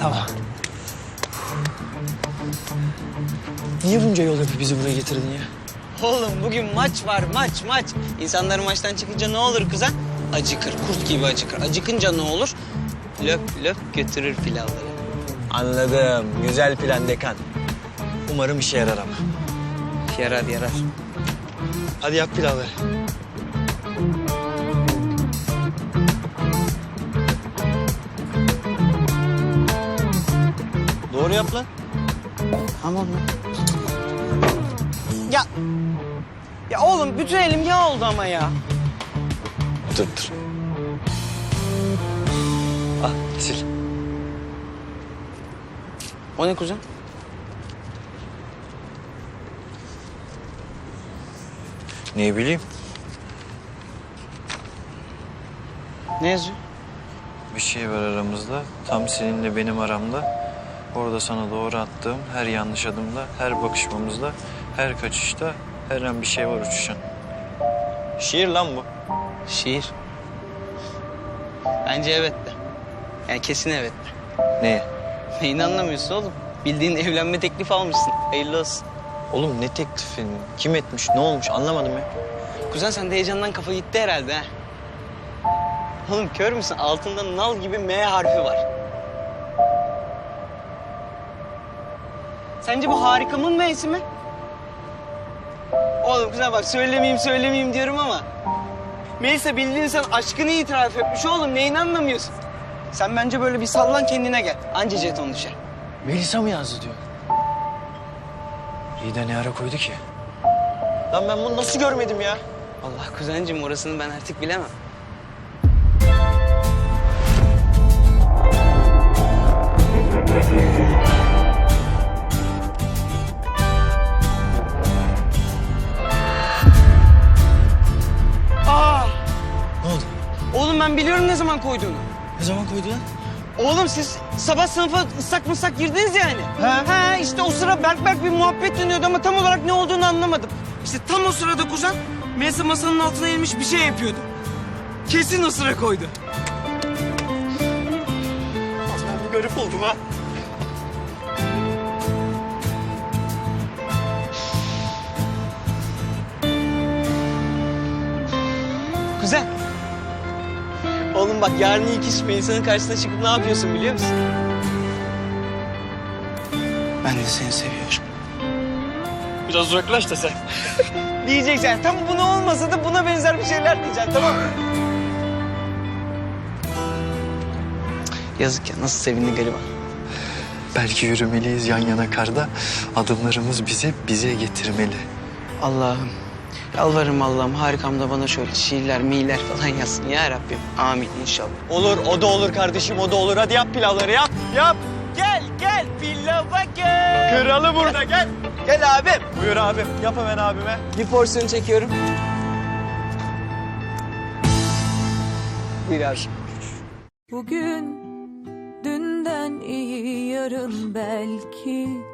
Tamam. Niye bunca yol yapıp bizi buraya getirdin ya? Oğlum bugün maç var maç maç. İnsanlar maçtan çıkınca ne olur kuzen? Acıkır kurt gibi acıkır. Acıkınca ne olur? Löp löp götürür pilavları. Anladım. Güzel plan dekan. Umarım işe yarar ama. Yarar yarar. Hadi yap pilavları. Doğru yap lan. Tamam mı? Ya. Ya oğlum bütün elim yağ oldu ama ya. Dur dur. Al sil. O ne kuzen? Ne bileyim. Ne yazıyor? Bir şey var aramızda. Tam seninle benim aramda. Orada sana doğru attığım her yanlış adımda, her bakışmamızda, her kaçışta her an bir şey var uçuşan. Şiir lan bu. Şiir. Bence evet de. Yani kesin evet de. Ne? Neyini anlamıyorsun oğlum? Bildiğin evlenme teklifi almışsın. Hayırlı olsun. Oğlum ne teklifin? Kim etmiş? Ne olmuş? Anlamadım ya. Kuzen sen de heyecandan kafa gitti herhalde ha. Oğlum kör müsün? Altında nal gibi M harfi var. Sence bu harikamın M'si mi? Oğlum kuzen bak söylemeyeyim söylemeyeyim diyorum ama... Melisa bildiğin sen aşkını itiraf etmiş oğlum. Neyini anlamıyorsun? Sen bence böyle bir sallan kendine gel. Anca jeton düşer. Melisa mı yazdı diyor. İyi de ne ara koydu ki? Lan ben bunu nasıl görmedim ya? Allah kuzencim orasını ben artık bilemem. Ben biliyorum ne zaman koyduğunu. Ne zaman koydu lan? Oğlum siz sabah sınıfa ıslak mıslak girdiniz yani. He. He işte o sıra berk berk bir muhabbet dönüyordu ama tam olarak ne olduğunu anlamadım. İşte tam o sırada kuzen Melisa masanın altına eğilmiş bir şey yapıyordu. Kesin o sıra koydu. Bir garip oldum ha. Kuzen. Oğlum bak yarın ilk iş Melisa'nın karşısına çıkıp ne yapıyorsun biliyor musun? Ben de seni seviyorum. Biraz uzaklaş da sen. Diyeceksin. Tam bunu olmasa da buna benzer bir şeyler diyeceksin tamam mı? Yazık ya nasıl sevindi gariban. Belki yürümeliyiz yan yana karda. Adımlarımız bizi bize getirmeli. Allah'ım. Yalvarırım Allah'ım harikamda bana şöyle şiirler, miiller falan yazsın ya Rabbim. Amin inşallah. Olur, o da olur kardeşim, o da olur. Hadi yap pilavları, yap, yap. Gel gel pilava gel. Kralı burada, gel. Gel abim. Buyur abim, yap hemen abime. Bir porsiyon çekiyorum. Abi. Bugün dünden iyi yarın belki